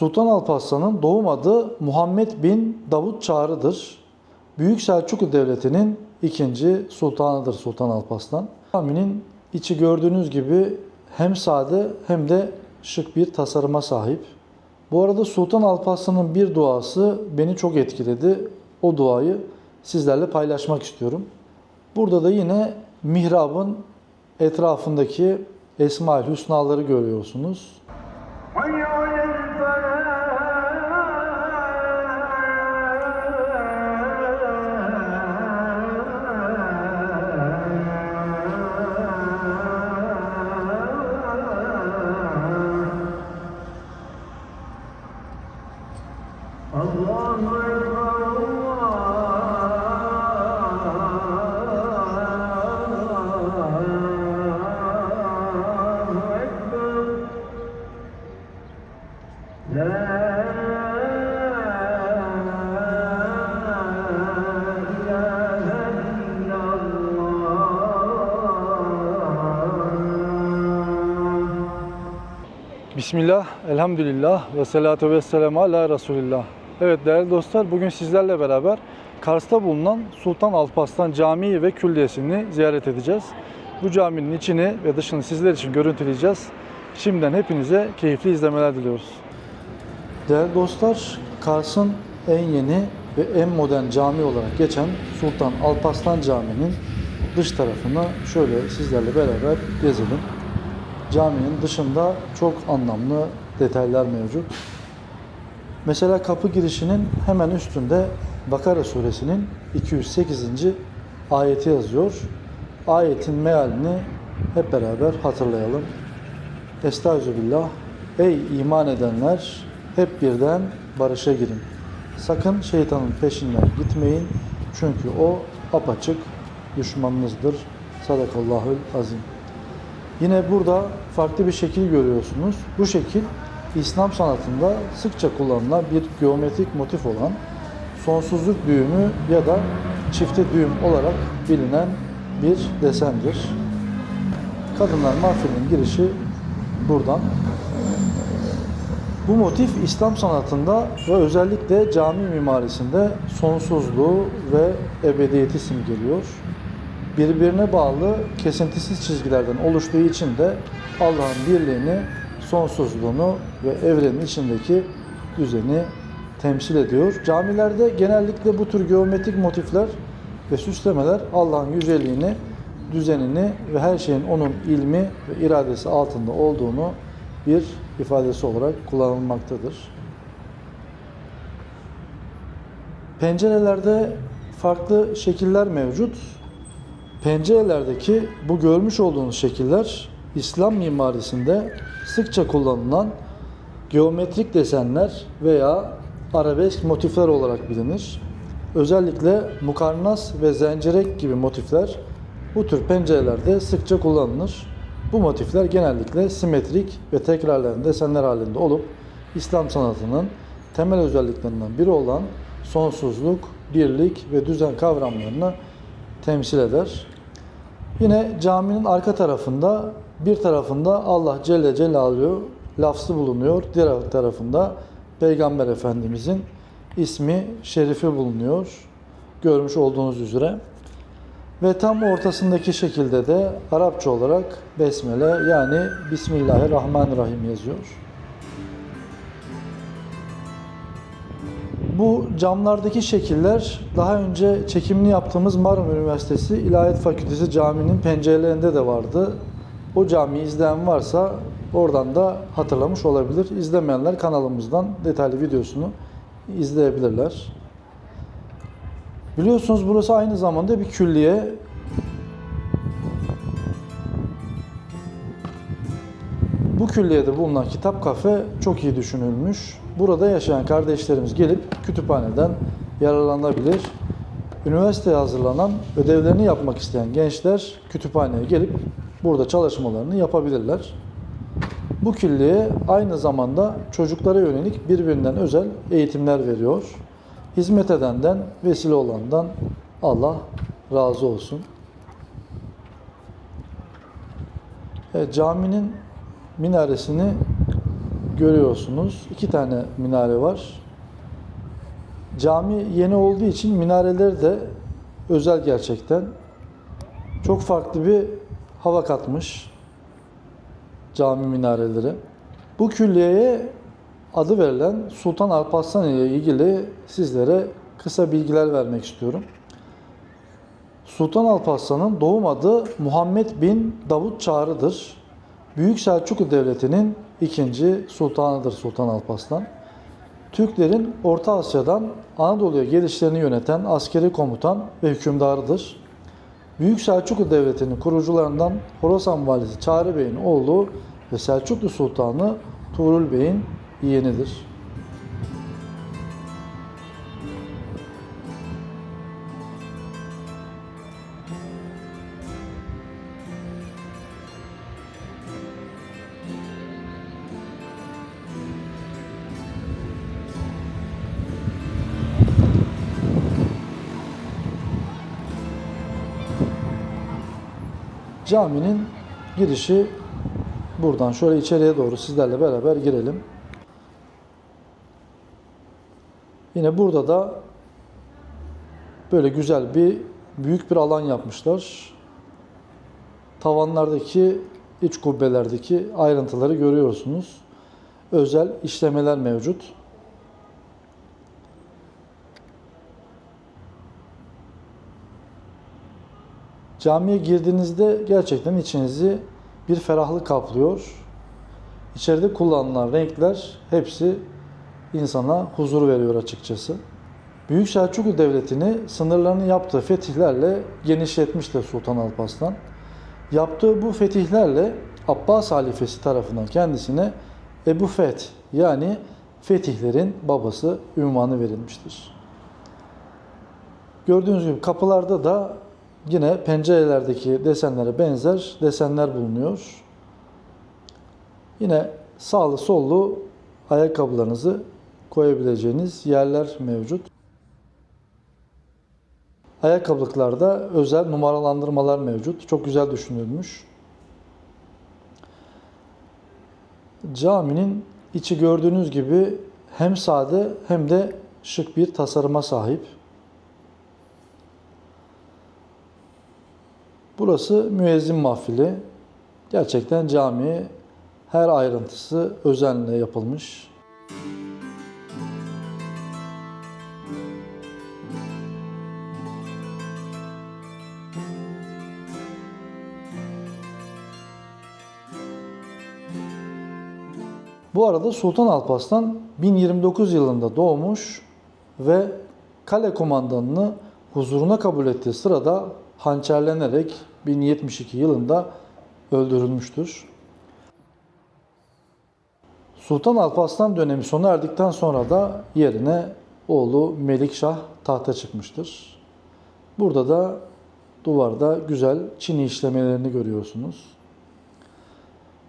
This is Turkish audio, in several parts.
Sultan Alparslan'ın doğum adı Muhammed bin Davut Çağrı'dır. Büyük Selçuklu Devleti'nin ikinci sultanıdır Sultan Alparslan. Caminin içi gördüğünüz gibi hem sade hem de şık bir tasarıma sahip. Bu arada Sultan Alparslan'ın bir duası beni çok etkiledi. O duayı sizlerle paylaşmak istiyorum. Burada da yine mihrabın etrafındaki Esma-ül Hüsnaları görüyorsunuz. Bismillah, elhamdülillah ve salatu ve selamu ala Resulillah. Evet değerli dostlar bugün sizlerle beraber Kars'ta bulunan Sultan Alparslan Camii ve Külliyesi'ni ziyaret edeceğiz. Bu caminin içini ve dışını sizler için görüntüleyeceğiz. Şimdiden hepinize keyifli izlemeler diliyoruz. Değerli dostlar, Kars'ın en yeni ve en modern cami olarak geçen Sultan Alparslan Camii'nin dış tarafını şöyle sizlerle beraber gezelim. Caminin dışında çok anlamlı detaylar mevcut. Mesela kapı girişinin hemen üstünde Bakara suresinin 208. ayeti yazıyor. Ayetin mealini hep beraber hatırlayalım. Estağfirullah. Ey iman edenler hep birden barışa girin. Sakın şeytanın peşinden gitmeyin. Çünkü o apaçık düşmanınızdır. Sadakallahül azim. Yine burada farklı bir şekil görüyorsunuz. Bu şekil İslam sanatında sıkça kullanılan bir geometrik motif olan sonsuzluk düğümü ya da çifte düğüm olarak bilinen bir desendir. Kadınlar mahfilinin girişi buradan. Bu motif İslam sanatında ve özellikle cami mimarisinde sonsuzluğu ve ebediyeti simgeliyor birbirine bağlı kesintisiz çizgilerden oluştuğu için de Allah'ın birliğini, sonsuzluğunu ve evrenin içindeki düzeni temsil ediyor. Camilerde genellikle bu tür geometrik motifler ve süslemeler Allah'ın yüceliğini, düzenini ve her şeyin onun ilmi ve iradesi altında olduğunu bir ifadesi olarak kullanılmaktadır. Pencerelerde farklı şekiller mevcut. Pencerelerdeki bu görmüş olduğunuz şekiller İslam mimarisinde sıkça kullanılan geometrik desenler veya arabesk motifler olarak bilinir. Özellikle mukarnas ve zencirek gibi motifler bu tür pencerelerde sıkça kullanılır. Bu motifler genellikle simetrik ve tekrarlayan desenler halinde olup İslam sanatının temel özelliklerinden biri olan sonsuzluk, birlik ve düzen kavramlarını temsil eder. Yine caminin arka tarafında bir tarafında Allah Celle Celaluhu lafzı bulunuyor. Diğer tarafında Peygamber Efendimizin ismi şerifi bulunuyor. Görmüş olduğunuz üzere. Ve tam ortasındaki şekilde de Arapça olarak Besmele yani Bismillahirrahmanirrahim yazıyor. Bu camlardaki şekiller daha önce çekimini yaptığımız Marmara Üniversitesi İlahiyat Fakültesi caminin pencerelerinde de vardı. O camiyi izleyen varsa oradan da hatırlamış olabilir. İzlemeyenler kanalımızdan detaylı videosunu izleyebilirler. Biliyorsunuz burası aynı zamanda bir külliye. Bu külliyede bulunan kitap kafe çok iyi düşünülmüş. Burada yaşayan kardeşlerimiz gelip kütüphaneden yararlanabilir. Üniversiteye hazırlanan, ödevlerini yapmak isteyen gençler kütüphaneye gelip burada çalışmalarını yapabilirler. Bu külliye aynı zamanda çocuklara yönelik birbirinden özel eğitimler veriyor. Hizmet edenden, vesile olandan Allah razı olsun. Evet, caminin minaresini görüyorsunuz. İki tane minare var. Cami yeni olduğu için minareleri de özel gerçekten. Çok farklı bir hava katmış cami minareleri. Bu külliyeye adı verilen Sultan Alparslan ile ilgili sizlere kısa bilgiler vermek istiyorum. Sultan Alparslan'ın doğum adı Muhammed bin Davut Çağrı'dır. Büyük Selçuklu Devleti'nin ikinci sultanıdır Sultan Alparslan. Türklerin Orta Asya'dan Anadolu'ya gelişlerini yöneten askeri komutan ve hükümdarıdır. Büyük Selçuklu Devleti'nin kurucularından Horasan Valisi Çağrı Bey'in oğlu ve Selçuklu Sultanı Tuğrul Bey'in yeğenidir. Caminin girişi buradan şöyle içeriye doğru sizlerle beraber girelim. Yine burada da böyle güzel bir büyük bir alan yapmışlar. Tavanlardaki iç kubbelerdeki ayrıntıları görüyorsunuz. Özel işlemeler mevcut. Camiye girdiğinizde gerçekten içinizi bir ferahlık kaplıyor. İçeride kullanılan renkler hepsi insana huzur veriyor açıkçası. Büyük Selçuklu Devleti'ni sınırlarını yaptığı fetihlerle genişletmiştir Sultan Alparslan. Yaptığı bu fetihlerle Abbas halifesi tarafından kendisine Ebu Feth yani fetihlerin babası ünvanı verilmiştir. Gördüğünüz gibi kapılarda da yine pencerelerdeki desenlere benzer desenler bulunuyor. Yine sağlı sollu ayakkabılarınızı koyabileceğiniz yerler mevcut. Ayakkabılıklarda özel numaralandırmalar mevcut. Çok güzel düşünülmüş. Caminin içi gördüğünüz gibi hem sade hem de şık bir tasarıma sahip. Burası müezzin mahfili. Gerçekten cami her ayrıntısı özenle yapılmış. Bu arada Sultan Alparslan 1029 yılında doğmuş ve kale komandanını huzuruna kabul ettiği sırada hançerlenerek 1072 yılında öldürülmüştür. Sultan Alparslan dönemi sona erdikten sonra da yerine oğlu Melikşah tahta çıkmıştır. Burada da duvarda güzel çini işlemelerini görüyorsunuz.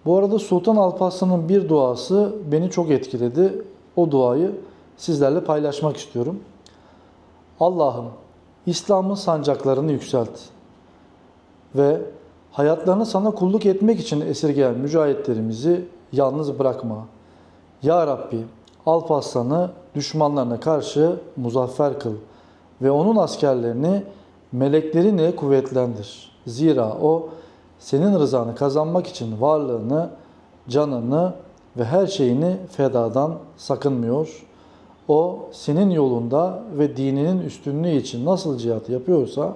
Bu arada Sultan Alparslan'ın bir duası beni çok etkiledi. O duayı sizlerle paylaşmak istiyorum. Allah'ım İslam'ın sancaklarını yükselt ve hayatlarını sana kulluk etmek için esirgeyen mücahitlerimizi yalnız bırakma. Ya Rabbi Alparslan'ı düşmanlarına karşı muzaffer kıl ve onun askerlerini meleklerini kuvvetlendir. Zira o senin rızanı kazanmak için varlığını, canını ve her şeyini fedadan sakınmıyor. O senin yolunda ve dininin üstünlüğü için nasıl cihat yapıyorsa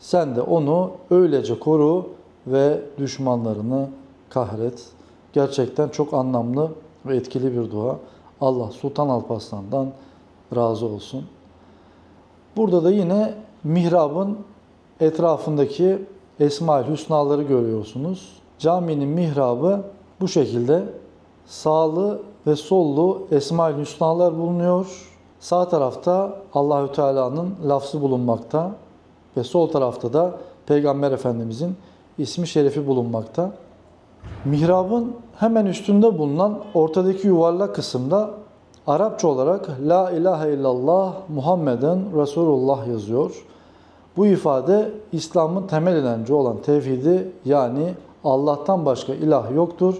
sen de onu öylece koru ve düşmanlarını kahret. Gerçekten çok anlamlı ve etkili bir dua. Allah Sultan Alparslan'dan razı olsun. Burada da yine mihrabın etrafındaki Esma-ül Hüsnaları görüyorsunuz. Caminin mihrabı bu şekilde sağlı ve sollu Esma-ül Hüsnalar bulunuyor. Sağ tarafta Allahü Teala'nın lafzı bulunmakta ve sol tarafta da Peygamber Efendimizin ismi şerifi bulunmakta. Mihrabın hemen üstünde bulunan ortadaki yuvarlak kısımda Arapça olarak La ilahe illallah Muhammeden Resulullah yazıyor. Bu ifade İslam'ın temel inancı olan tevhidi yani Allah'tan başka ilah yoktur.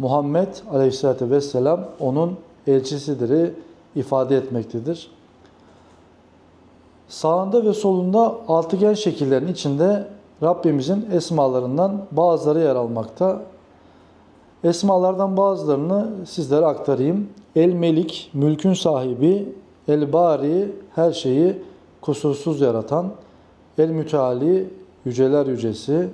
Muhammed Aleyhisselatü Vesselam onun elçisidir ifade etmektedir. Sağında ve solunda altıgen şekillerin içinde Rabbimizin esmalarından bazıları yer almakta. Esmalardan bazılarını sizlere aktarayım. El Melik, mülkün sahibi, El Bari, her şeyi kusursuz yaratan, El Müteali, yüceler yücesi,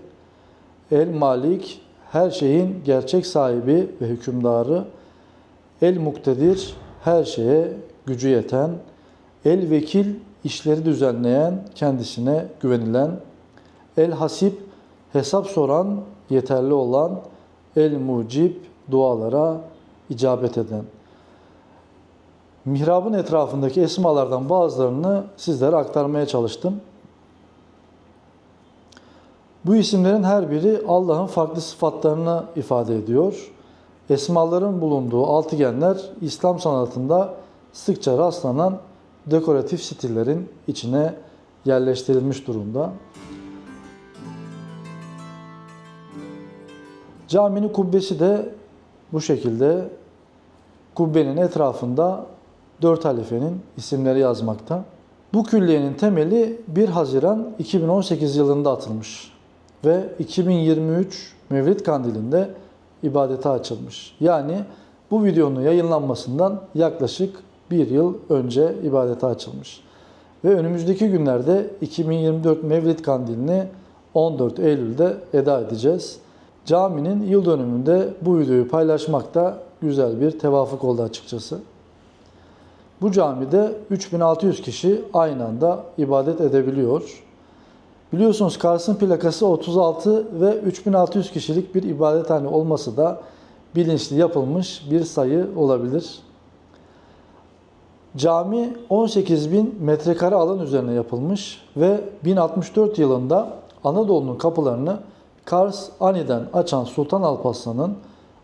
El Malik, her şeyin gerçek sahibi ve hükümdarı, El Muktedir, her şeye gücü yeten, El Vekil, işleri düzenleyen, kendisine güvenilen, El Hasip, hesap soran, yeterli olan, El Mucib, dualara icabet eden. Mihrabın etrafındaki esmalardan bazılarını sizlere aktarmaya çalıştım. Bu isimlerin her biri Allah'ın farklı sıfatlarını ifade ediyor. Esmaların bulunduğu altıgenler İslam sanatında sıkça rastlanan dekoratif stillerin içine yerleştirilmiş durumda. Caminin kubbesi de bu şekilde kubbenin etrafında dört halifenin isimleri yazmakta. Bu külliyenin temeli 1 Haziran 2018 yılında atılmış ve 2023 Mevlid Kandili'nde ibadete açılmış. Yani bu videonun yayınlanmasından yaklaşık bir yıl önce ibadete açılmış. Ve önümüzdeki günlerde 2024 Mevlid Kandilini 14 Eylül'de eda edeceğiz. Caminin yıl dönümünde bu videoyu paylaşmak da güzel bir tevafuk oldu açıkçası. Bu camide 3600 kişi aynı anda ibadet edebiliyor. Biliyorsunuz Kars'ın plakası 36 ve 3600 kişilik bir ibadethane olması da bilinçli yapılmış bir sayı olabilir. Cami 18 bin metrekare alan üzerine yapılmış ve 1064 yılında Anadolu'nun kapılarını Kars Ani'den açan Sultan Alparslan'ın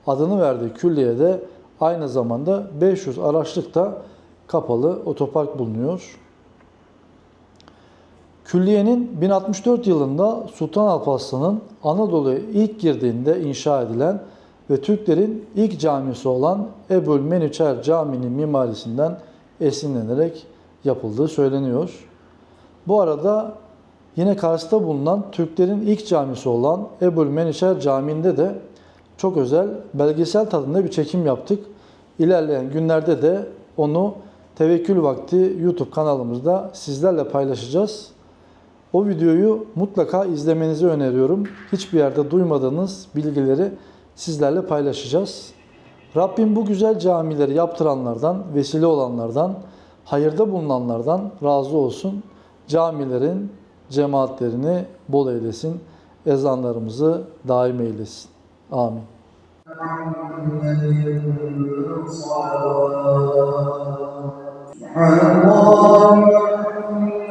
adını verdiği külliyede aynı zamanda 500 araçlıkta kapalı otopark bulunuyor. Külliyenin 1064 yılında Sultan Alparslan'ın Anadolu'ya ilk girdiğinde inşa edilen ve Türklerin ilk camisi olan Ebul Menüçer Camii'nin mimarisinden esinlenerek yapıldığı söyleniyor. Bu arada yine Kars'ta bulunan Türklerin ilk camisi olan Ebul Menüçer Camii'nde de çok özel belgesel tadında bir çekim yaptık. İlerleyen günlerde de onu Tevekkül Vakti YouTube kanalımızda sizlerle paylaşacağız. O videoyu mutlaka izlemenizi öneriyorum. Hiçbir yerde duymadığınız bilgileri sizlerle paylaşacağız. Rabbim bu güzel camileri yaptıranlardan, vesile olanlardan, hayırda bulunanlardan razı olsun. Camilerin cemaatlerini bol eylesin. Ezanlarımızı daim eylesin. Amin. Allah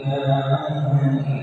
إله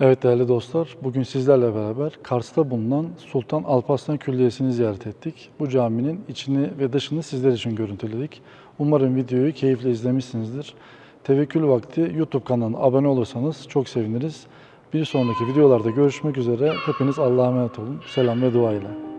Evet değerli dostlar, bugün sizlerle beraber Kars'ta bulunan Sultan Alparslan Külliyesi'ni ziyaret ettik. Bu caminin içini ve dışını sizler için görüntüledik. Umarım videoyu keyifle izlemişsinizdir. Tevekkül Vakti YouTube kanalına abone olursanız çok seviniriz. Bir sonraki videolarda görüşmek üzere. Hepiniz Allah'a emanet olun. Selam ve dua ile.